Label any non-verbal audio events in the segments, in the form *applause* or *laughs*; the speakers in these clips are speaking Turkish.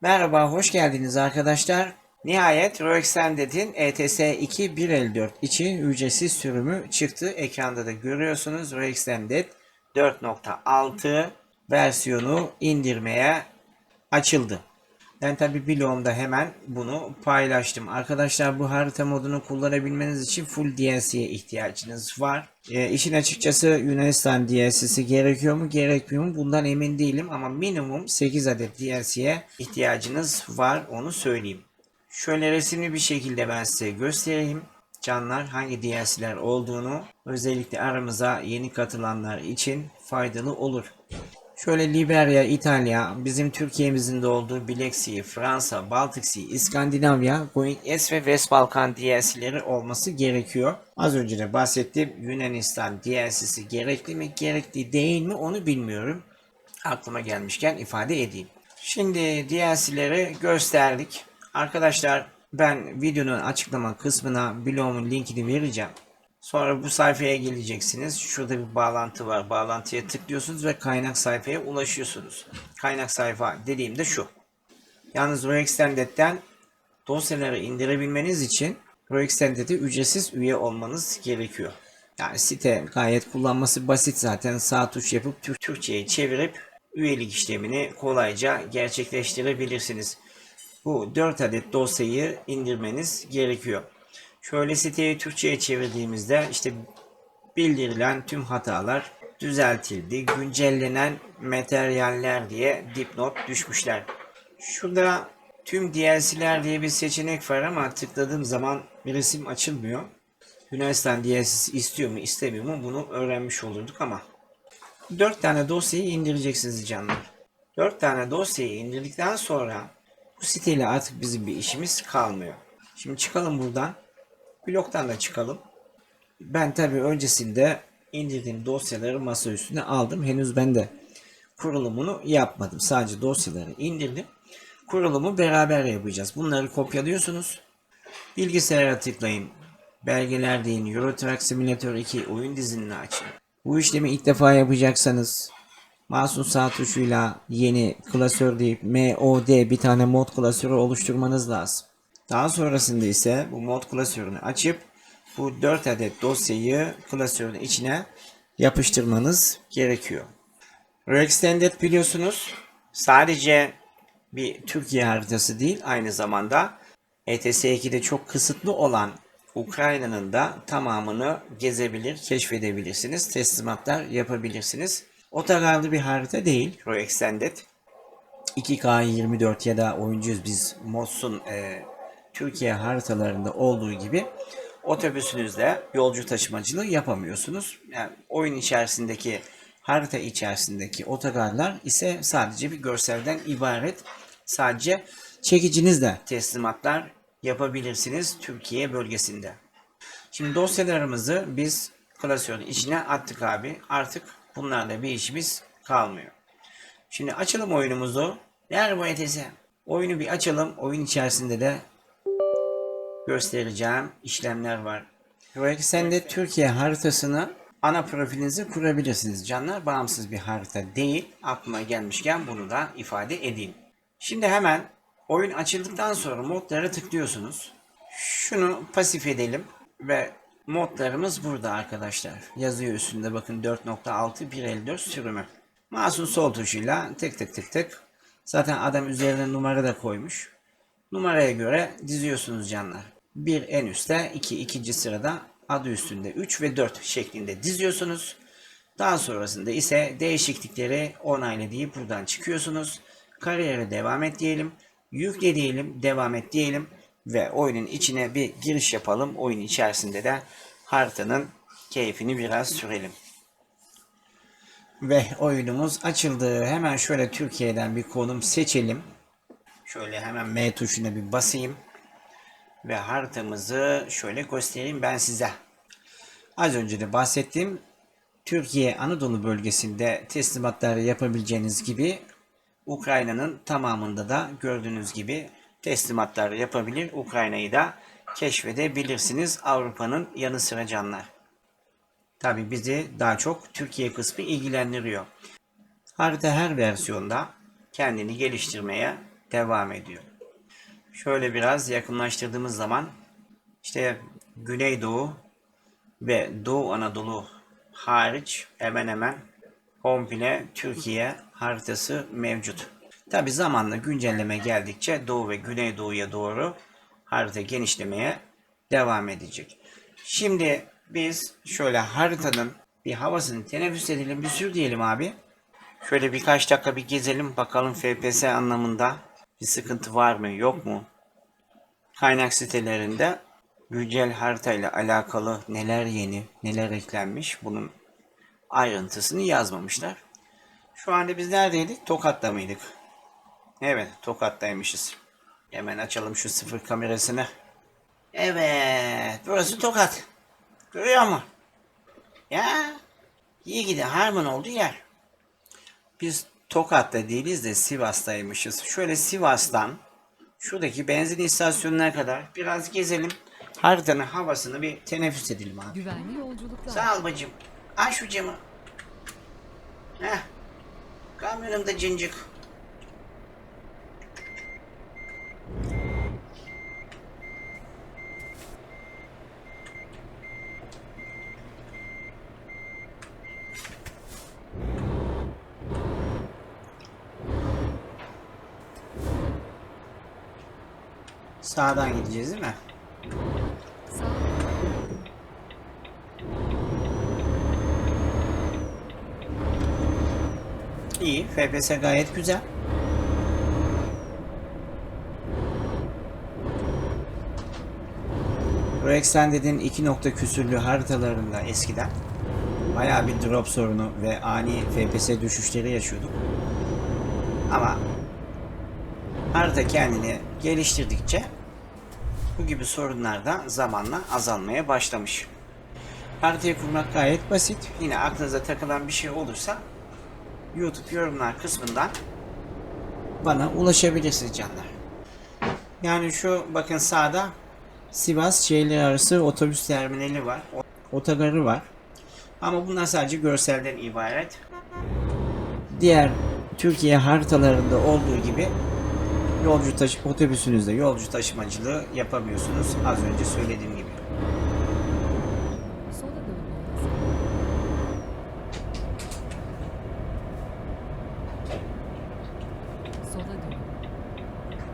Merhaba, hoş geldiniz arkadaşlar. Nihayet Roextended'in ETS 2 1.54 için ücretsiz sürümü çıktı. Ekranda da görüyorsunuz Roextended 4.6 versiyonu indirmeye açıldı. Ben tabi bloğumda hemen bunu paylaştım. Arkadaşlar bu harita modunu kullanabilmeniz için full DLC'ye ihtiyacınız var. E, işin açıkçası Yunanistan DLC'si gerekiyor mu gerekmiyor mu bundan emin değilim ama minimum 8 adet DLC'ye ihtiyacınız var onu söyleyeyim. Şöyle resimli bir şekilde ben size göstereyim. Canlar hangi DLC'ler olduğunu özellikle aramıza yeni katılanlar için faydalı olur. Şöyle Liberya, İtalya, bizim Türkiye'mizin de olduğu Sea, Fransa, Baltic Sea, İskandinavya, Going S ve West Balkan DLC'leri olması gerekiyor. Az önce de bahsettiğim Yunanistan DLC'si gerekli mi, gerekli değil mi onu bilmiyorum. Aklıma gelmişken ifade edeyim. Şimdi DLC'leri gösterdik. Arkadaşlar ben videonun açıklama kısmına blogumun linkini vereceğim. Sonra bu sayfaya geleceksiniz. Şurada bir bağlantı var. Bağlantıya tıklıyorsunuz ve kaynak sayfaya ulaşıyorsunuz. Kaynak sayfa dediğimde şu. Yalnız RoExtended'den dosyaları indirebilmeniz için RoExtended'e ücretsiz üye olmanız gerekiyor. Yani site gayet kullanması basit zaten. Sağ tuş yapıp Türk Türkçe'ye çevirip üyelik işlemini kolayca gerçekleştirebilirsiniz. Bu 4 adet dosyayı indirmeniz gerekiyor. Şöyle siteyi Türkçe'ye çevirdiğimizde işte bildirilen tüm hatalar düzeltildi. Güncellenen materyaller diye dipnot düşmüşler. Şurada tüm DLC'ler diye bir seçenek var ama tıkladığım zaman bir resim açılmıyor. Yunanistan DLC'si istiyor mu istemiyor mu bunu öğrenmiş olurduk ama 4 tane dosyayı indireceksiniz canlar. 4 tane dosyayı indirdikten sonra bu siteyle artık bizim bir işimiz kalmıyor. Şimdi çıkalım buradan. Bloktan da çıkalım. Ben tabii öncesinde indirdiğim dosyaları masa üstüne aldım. Henüz ben de kurulumunu yapmadım. Sadece dosyaları indirdim. Kurulumu beraber yapacağız. Bunları kopyalıyorsunuz. Bilgisayara tıklayın. Belgeler deyin. Euro Truck Simulator 2 oyun dizinini açın. Bu işlemi ilk defa yapacaksanız Masum sağ tuşuyla yeni klasör deyip MOD bir tane mod klasörü oluşturmanız lazım. Daha sonrasında ise bu mod klasörünü açıp bu 4 adet dosyayı klasörün içine yapıştırmanız gerekiyor. Rextended biliyorsunuz sadece bir Türkiye haritası değil aynı zamanda ETS 2'de çok kısıtlı olan Ukrayna'nın da tamamını gezebilir, keşfedebilirsiniz, teslimatlar yapabilirsiniz. Otogarlı bir harita değil Roy Extended. 2K24 ya da oyuncuyuz biz Mods'un e, Türkiye haritalarında olduğu gibi otobüsünüzle yolcu taşımacılığı yapamıyorsunuz. Yani oyun içerisindeki harita içerisindeki otogarlar ise sadece bir görselden ibaret. Sadece çekicinizle teslimatlar yapabilirsiniz Türkiye bölgesinde. Şimdi dosyalarımızı biz klasörün içine attık abi. Artık bunlarla bir işimiz kalmıyor. Şimdi açalım oyunumuzu. Nerede bu ETS? Oyunu bir açalım. Oyun içerisinde de göstereceğim işlemler var. Sen de Türkiye haritasını ana profilinize kurabilirsiniz. Canlar bağımsız bir harita değil. Aklıma gelmişken bunu da ifade edeyim. Şimdi hemen oyun açıldıktan sonra modlara tıklıyorsunuz. Şunu pasif edelim ve modlarımız burada arkadaşlar. Yazıyor üstünde bakın 4.6 1.54 sürümü. Masum sol tuşuyla tık tık tık tık. Zaten adam üzerine numara da koymuş. Numaraya göre diziyorsunuz canlar. 1 en üstte, 2 ikinci sırada, adı üstünde 3 ve 4 şeklinde diziyorsunuz. Daha sonrasında ise değişiklikleri onayla deyip buradan çıkıyorsunuz. Kariyere devam et diyelim. Yükle diyelim, devam et diyelim. Ve oyunun içine bir giriş yapalım. Oyun içerisinde de haritanın keyfini biraz sürelim. Ve oyunumuz açıldı. Hemen şöyle Türkiye'den bir konum seçelim. Şöyle hemen M tuşuna bir basayım. Ve haritamızı şöyle göstereyim ben size. Az önce de bahsettiğim Türkiye Anadolu bölgesinde teslimatları yapabileceğiniz gibi Ukrayna'nın tamamında da gördüğünüz gibi teslimatlar yapabilir. Ukrayna'yı da keşfedebilirsiniz Avrupa'nın yanı sıra canlar. Tabi bizi daha çok Türkiye kısmı ilgilendiriyor. Harita her versiyonda kendini geliştirmeye devam ediyor. Şöyle biraz yakınlaştırdığımız zaman işte Güneydoğu ve Doğu Anadolu hariç hemen hemen komple Türkiye haritası mevcut. Tabi zamanla güncelleme geldikçe Doğu ve Güneydoğu'ya doğru harita genişlemeye devam edecek. Şimdi biz şöyle haritanın bir havasını teneffüs edelim, bir sür diyelim abi. Şöyle birkaç dakika bir gezelim bakalım FPS anlamında bir sıkıntı var mı yok mu? Kaynak sitelerinde güncel haritayla alakalı neler yeni, neler eklenmiş bunun ayrıntısını yazmamışlar. Şu anda biz neredeydik? Tokat'ta mıydık? Evet, Tokat'taymışız. Hemen açalım şu sıfır kamerasını. Evet, burası Tokat. Görüyor musun? Ya, iyi gidi harman oldu yer. Biz Tokat'ta değiliz de Sivas'taymışız. Şöyle Sivas'tan şuradaki benzin istasyonuna kadar biraz gezelim. Haritanın havasını bir teneffüs edelim abi. Güvenli yolculuklar. Sağ ol bacım. Aç şu camı. Heh. Kamyonumda cincik. Sağdan gideceğiz değil mi? İyi. FPS gayet güzel. Rextended'in iki nokta küsürlü haritalarında eskiden bayağı bir drop sorunu ve ani FPS düşüşleri yaşıyorduk. Ama harita kendini geliştirdikçe bu gibi sorunlar da zamanla azalmaya başlamış. Haritayı kurmak gayet basit. Yine aklınıza takılan bir şey olursa YouTube yorumlar kısmından bana ulaşabilirsiniz canlar. Yani şu bakın sağda Sivas şehirler arası otobüs terminali var. Otogarı var. Ama bunlar sadece görselden ibaret. Diğer Türkiye haritalarında olduğu gibi yolcu taşı otobüsünüzde yolcu taşımacılığı yapamıyorsunuz. Az önce söylediğim gibi.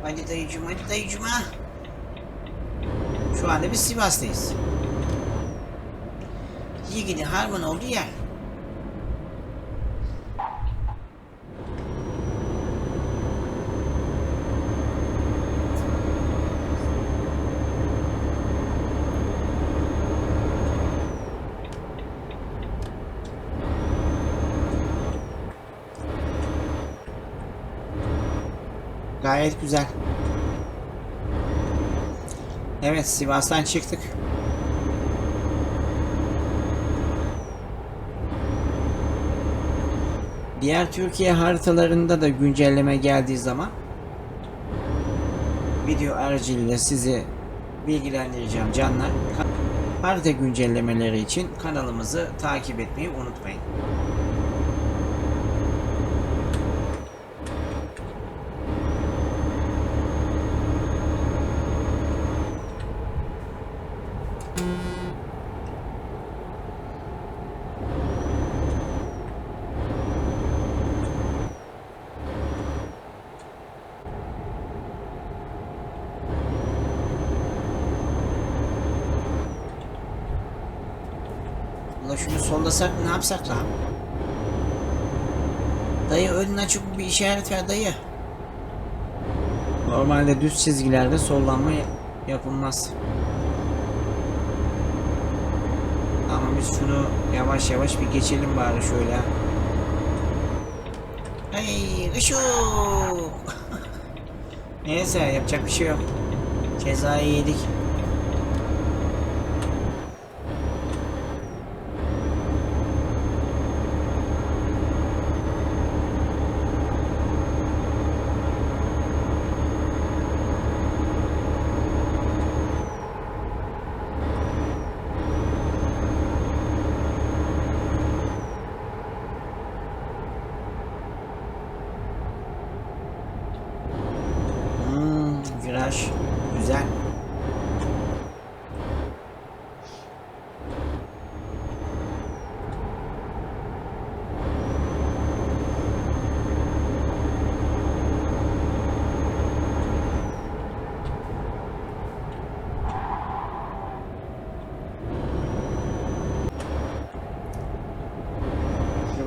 Hadi dayıcım hadi dayıcım ha. Şu anda biz Sivas'tayız. Gidi harman olduğu yer. Gayet güzel. Evet Sivas'tan çıktık. Diğer Türkiye haritalarında da güncelleme geldiği zaman video aracılığıyla sizi bilgilendireceğim canlar. Harita güncellemeleri için kanalımızı takip etmeyi unutmayın. Ula şunu sollasak ne yapsak lan? Dayı önün açık bir işaret ver dayı. Normalde düz çizgilerde sollanma ya- yapılmaz. Ama biz şunu yavaş yavaş bir geçelim bari şöyle. Hey ışık. *laughs* Neyse yapacak bir şey yok. Cezayı yedik.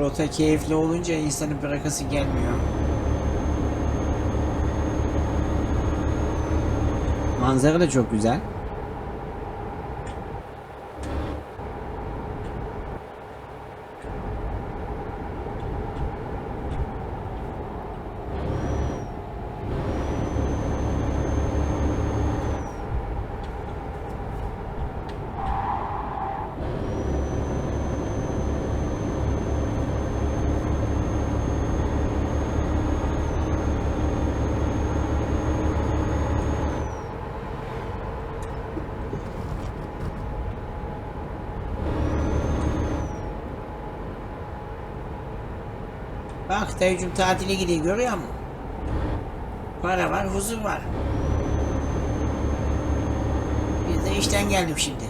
Rota keyifli olunca insanın bırakası gelmiyor. Manzara da çok güzel. Bak Tevcüm tatile gidiyor görüyor musun? Para var, huzur var. Biz de işten geldik şimdi.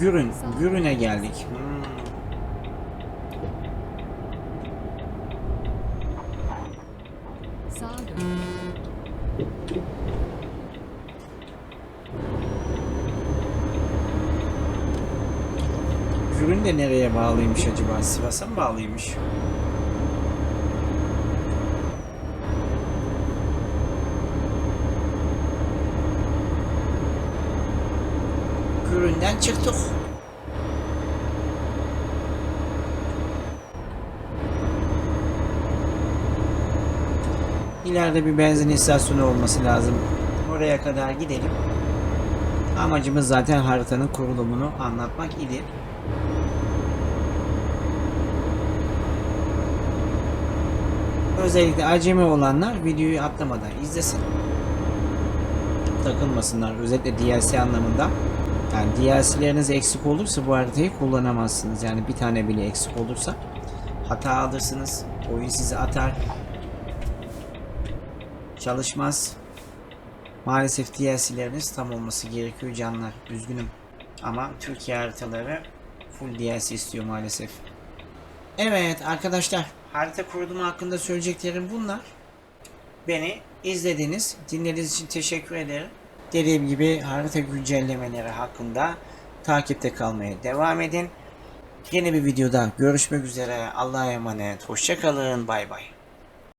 Gürün, Gürün'e geldik. Hmm. De nereye bağlıymış acaba? Sivas'a mı bağlıymış? Gürün'den çıktık. İleride bir benzin istasyonu olması lazım. Oraya kadar gidelim. Amacımız zaten haritanın kurulumunu anlatmak idi. Özellikle acemi olanlar videoyu atlamadan izlesin. Takılmasınlar. Özellikle DLC anlamında. Yani DLC'leriniz eksik olursa bu haritayı kullanamazsınız. Yani bir tane bile eksik olursa hata alırsınız. Oyun sizi atar. Çalışmaz. Maalesef DLC'leriniz tam olması gerekiyor canlar. Üzgünüm. Ama Türkiye haritaları full DLC istiyor maalesef. Evet arkadaşlar harita kurulumu hakkında söyleyeceklerim bunlar. Beni izlediğiniz, dinlediğiniz için teşekkür ederim. Dediğim gibi harita güncellemeleri hakkında takipte kalmaya devam edin. Yeni bir videoda görüşmek üzere. Allah'a emanet. Hoşçakalın. Bay bay.